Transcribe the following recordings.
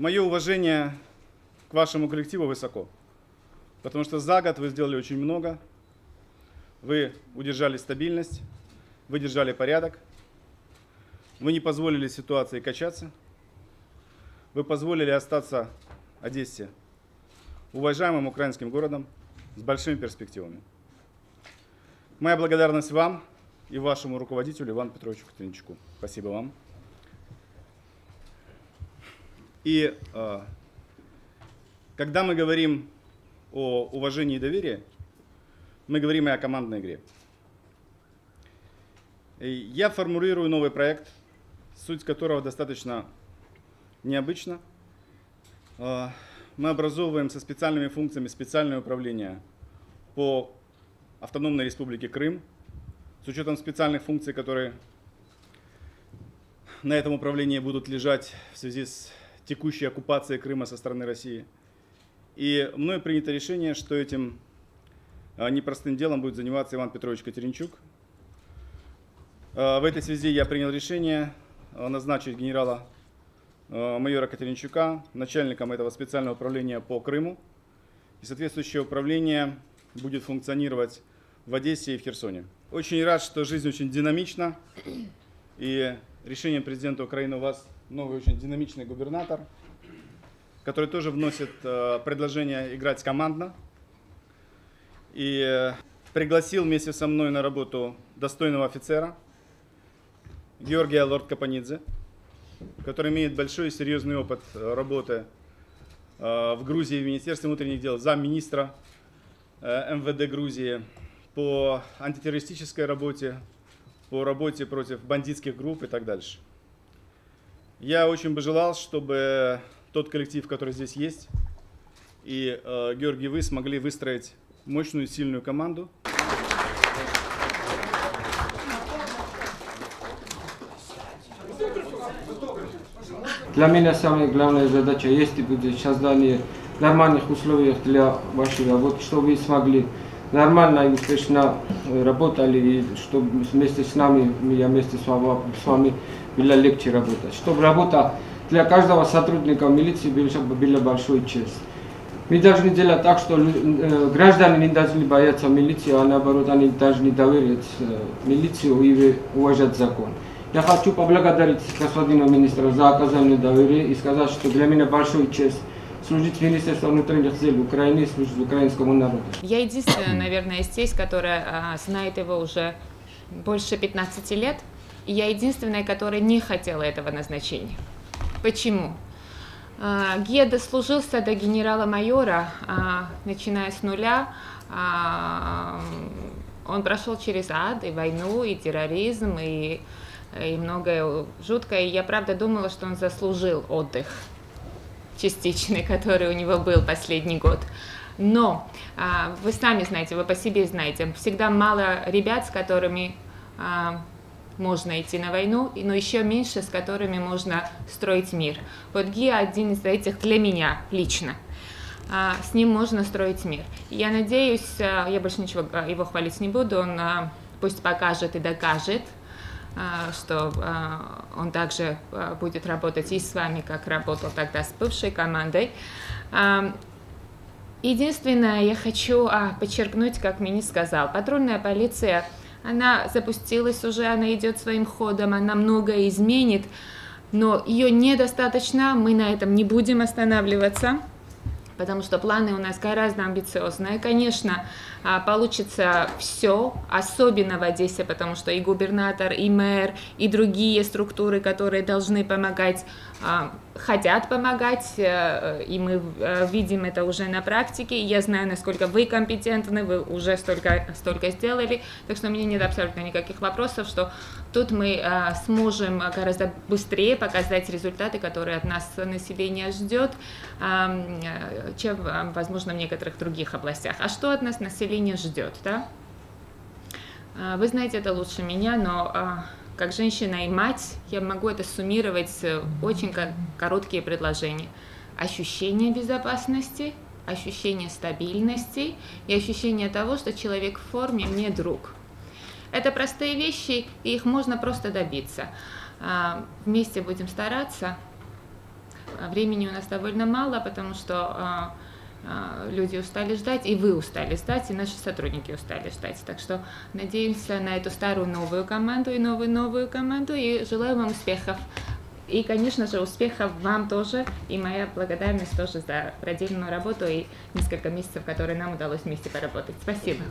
мое уважение к вашему коллективу высоко. Потому что за год вы сделали очень много. Вы удержали стабильность, вы держали порядок. Вы не позволили ситуации качаться. Вы позволили остаться Одессе уважаемым украинским городом с большими перспективами. Моя благодарность вам и вашему руководителю Ивану Петровичу Катеринчуку. Спасибо вам. И э, когда мы говорим о уважении и доверии, мы говорим и о командной игре. Я формулирую новый проект, суть которого достаточно необычна. Э, мы образовываем со специальными функциями специальное управление по автономной республике Крым, с учетом специальных функций, которые на этом управлении будут лежать в связи с текущей оккупации Крыма со стороны России. И мной принято решение, что этим а, непростым делом будет заниматься Иван Петрович Катеринчук. А, в этой связи я принял решение а, назначить генерала майора Катеринчука начальником этого специального управления по Крыму. И соответствующее управление будет функционировать в Одессе и в Херсоне. Очень рад, что жизнь очень динамична. И решением президента Украины у вас новый очень динамичный губернатор, который тоже вносит э, предложение играть командно. И э, пригласил вместе со мной на работу достойного офицера Георгия Лорд Капанидзе, который имеет большой и серьезный опыт э, работы в Грузии в Министерстве внутренних дел, замминистра МВД Грузии по антитеррористической работе, по работе против бандитских групп и так дальше. Я очень бы желал, чтобы тот коллектив, который здесь есть, и э, Георгий, вы смогли выстроить мощную, сильную команду. Для меня самая главная задача есть будет создание нормальных условий для вашей работы, чтобы вы смогли нормально и успешно работали, и чтобы вместе с нами, я вместе с вами было легче работать. Чтобы работа для каждого сотрудника милиции была большой честь. Мы должны делать так, что э, граждане не должны бояться милиции, а наоборот они должны доверять э, милицию и уважать закон. Я хочу поблагодарить господина министра за оказание доверия и сказать, что для меня большой честь служить в внутренних дел Украины и служить украинскому народу. Я единственная, наверное, здесь, которая а, знает его уже больше 15 лет. И я единственная, которая не хотела этого назначения. Почему? А, Гия дослужился до генерала-майора, а, начиная с нуля. А, он прошел через ад, и войну, и терроризм, и, и многое жуткое. И я правда думала, что он заслужил отдых частичный, который у него был последний год. Но вы сами знаете, вы по себе знаете, всегда мало ребят, с которыми можно идти на войну, но еще меньше, с которыми можно строить мир. Вот Гия один из этих для меня лично. А, с ним можно строить мир. Я надеюсь, а, я больше ничего а, его хвалить не буду, он пусть покажет и докажет, что он также будет работать и с вами, как работал тогда с бывшей командой. Единственное, я хочу подчеркнуть, как Мини сказал, патрульная полиция, она запустилась уже, она идет своим ходом, она многое изменит, но ее недостаточно, мы на этом не будем останавливаться потому что планы у нас гораздо амбициозные. Конечно, а, получится все, особенно в Одессе, потому что и губернатор, и мэр, и другие структуры, которые должны помогать, а, хотят помогать, э, и мы э, видим это уже на практике. Я знаю, насколько вы компетентны, вы уже столько, столько сделали, так что у меня нет абсолютно никаких вопросов, что тут мы а, сможем гораздо быстрее показать результаты, которые от нас население ждет, чем, возможно, в некоторых других областях. А что от нас население ждет, да? Вы знаете это лучше меня, но а, как женщина и мать я могу это суммировать в очень короткие предложения. Ощущение безопасности, ощущение стабильности и ощущение того, что человек в форме мне друг. Это простые вещи, и их можно просто добиться. А, вместе будем стараться. времени у нас довольно мало, потому что а, а, люди устали ждать, и вы устали ждать, и наши сотрудники устали ждать. Так что надеемся на эту старую новую команду и новую новую команду, и желаю вам успехов. И, конечно же, успехов вам тоже, и моя благодарность тоже за проделанную работу и несколько месяцев, которые нам удалось вместе поработать. Спасибо.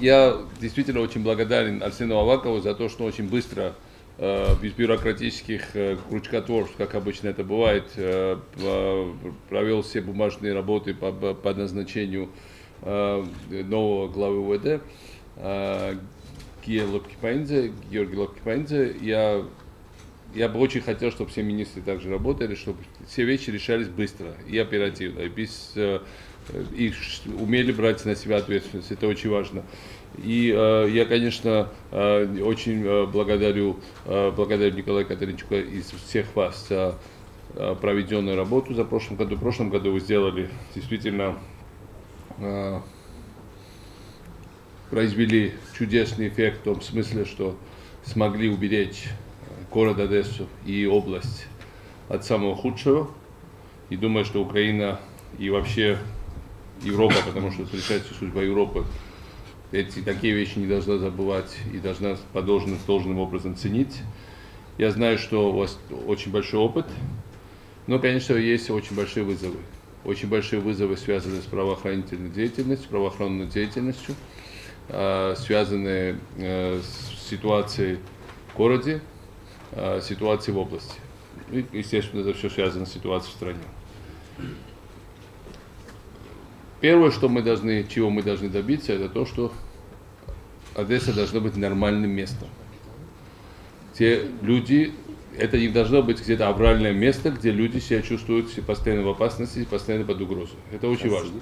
Я действительно очень благодарен Арсену Авакову за то, что очень быстро, без бюрократических э, крючкотворств, как обычно это бывает, э, провел все бумажные работы по, по назначению нового главы УВД. Гея Лапкипайнзе, Георгий Лапкипайнзе. Я я бы очень хотел, чтобы все министры также работали, чтобы все вещи решались быстро и оперативно, и без, э, их умели брать на себя ответственность, это очень важно. И э, я, конечно, э, очень э, благодарю, э, благодарю Николая Катеринчука и всех вас за э, проведенную работу за прошлым году. В прошлом году вы сделали действительно э, произвели чудесный эффект в том смысле, что смогли уберечь город Одессу и область от самого худшего. И думаю, что Украина и вообще Европа, потому что решается судьба Европы, эти такие вещи не должна забывать и должна по должным, образом ценить. Я знаю, что у вас очень большой опыт, но, конечно, есть очень большие вызовы. Очень большие вызовы, связанные с правоохранительной деятельностью, правоохранной деятельностью, а, связанные э, с ситуацией в городе, Э, ситуации в области. И, естественно, это все связано с ситуацией в стране. Первое, что мы должны, чего мы должны добиться, это то, что Одесса должна быть нормальным местом. Те люди, это не должно быть где-то авральное место, где люди себя чувствуют постоянно в опасности, постоянно под угрозой. Это очень важно.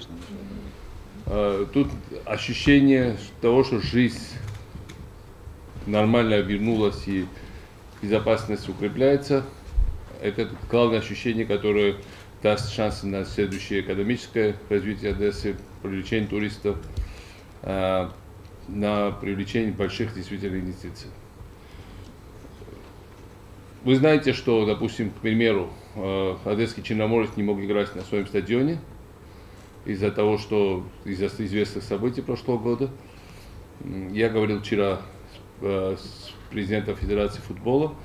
Э, тут ощущение того, что жизнь нормально вернулась и безопасность укрепляется. Это главное ощущение, которое даст шансы на следующее экономическое развитие Одессы, привлечение туристов, а, на привлечение больших действительно инвестиций. Вы знаете, что, допустим, к примеру, а, Одесский Черноморец не мог играть на своем стадионе из-за того, что из-за известных событий прошлого года. Я говорил вчера а, с президента Федерации футбола,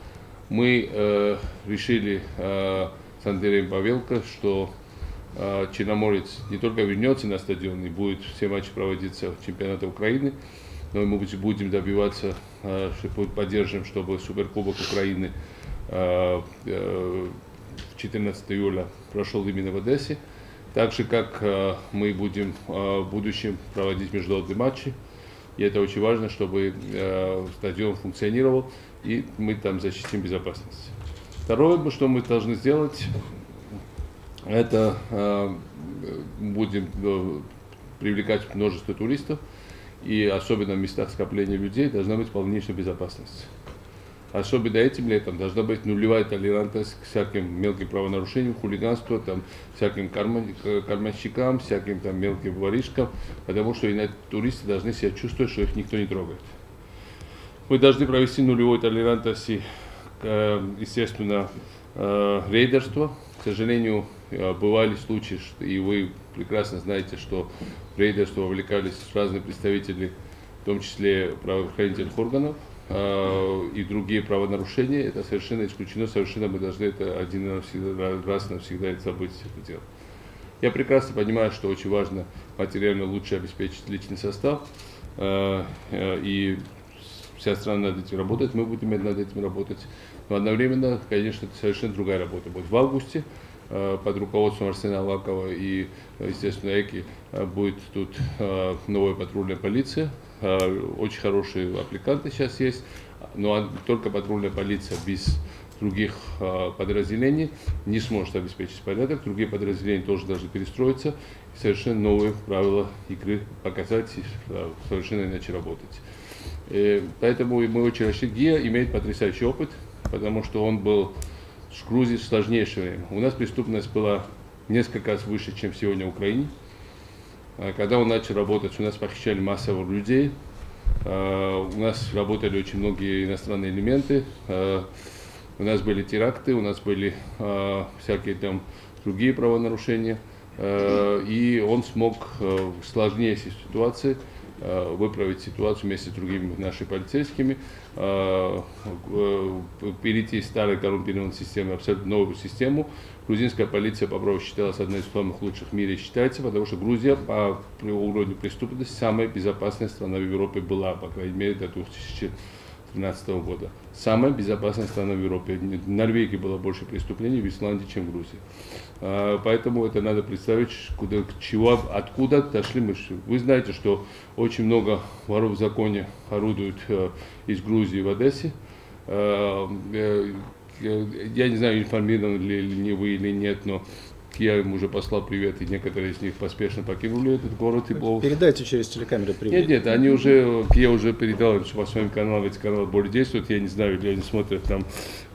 мы решили с Андреем Павелко, что э, Черноморец не только вернется на стадион и будет все матчи проводиться в чемпионате Украины, но мы будем добиваться, э, поддержим, чтобы Суперкубок Украины э, э, 14 июля прошел именно в Одессе. Так же, как э, мы будем э, в будущем проводить международные матчи и это очень важно, чтобы э, стадион функционировал, и мы там защитим безопасность. Второе, что мы должны сделать, это э, будем э, привлекать множество туристов, и особенно в местах скопления людей должна быть полнейшая безопасность. Особенно этим летом должна быть нулевая толерантность к всяким мелким правонарушениям, хулиганству, там, всяким карман, карманщикам, всяким там, мелким воришкам, потому что иначе туристы должны себя чувствовать, что их никто не трогает. Мы должны провести нулевой толерантность, э, естественно, э, рейдерство. К сожалению, э, бывали случаи, и вы прекрасно знаете, что в рейдерство вовлекались разные представители, в том числе правоохранительных органов, Э, и другие правонарушения, это совершенно исключено, совершенно мы должны это один навсегда, раз навсегда это забыть это делать. Я прекрасно понимаю, что очень важно материально лучше обеспечить личный состав, и вся страна над этим работает, мы будем над этим работать. Но одновременно, конечно, это совершенно другая работа будет. В августе под руководством Арсена Лакова и, естественно, ЭКИ будет тут новая патрульная полиция, Э, очень хорошие аппликанты сейчас есть, но только патрульная полиция без других э, подразделений не сможет обеспечить порядок. Другие подразделения тоже должны перестроиться и совершенно новые правила игры показать и э, совершенно иначе работать. И поэтому мы очень рады. ГИА имеет потрясающий опыт, потому что он был в Грузии в. У нас преступность была несколько раз выше, чем сегодня в Украине. А когда он начал работать, у нас похищали массово людей, а, у нас работали очень многие иностранные элементы, а, У нас были теракты, у нас были э, всякие там другие правонарушения. Э, и он смог э, в сложнейшей ситуации э, выправить ситуацию вместе с другими нашими полицейскими, э, э, перейти из старой коррумпированной системы в новую систему. Грузинская полиция по праву считалась одной из самых лучших в мире, считается, потому что Грузия по уровню преступности самая безопасная страна в Европе была, по крайней мере, до 2013 года. Самая безопасная страна в Европе. В Норвегии было больше преступлений, в Исландии, чем в Грузии. А, Поэтому это надо представить, куда, чего, откуда дошли мы. Вы знаете, что очень много воров в законе орудуют э, из Грузии в Одессе. Э, э, Я не знаю, информированы ли вы или нет, но я им уже послал привет, и некоторые из них поспешно покинули этот город. И был Передайте через телекамеру привет. нет, нет, они уже, я уже передал им по своим каналам, эти каналы более действуют, я не знаю, или они смотрят там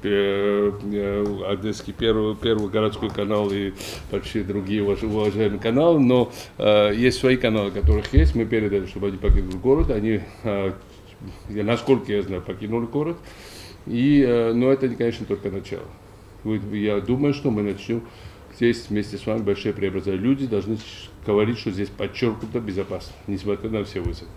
э, э, Одесский первый, первый городской канал и почти другие ваши уважаемые каналы, но э, есть свои каналы, которых есть, мы передали, чтобы они покинули город, они, э, насколько я знаю, покинули город, и, э, но это, конечно, только начало. Я думаю, что мы начнем здесь вместе с вами большие преобразования. Люди должны говорить, что здесь подчеркнуто безопасно, несмотря на все вызовы.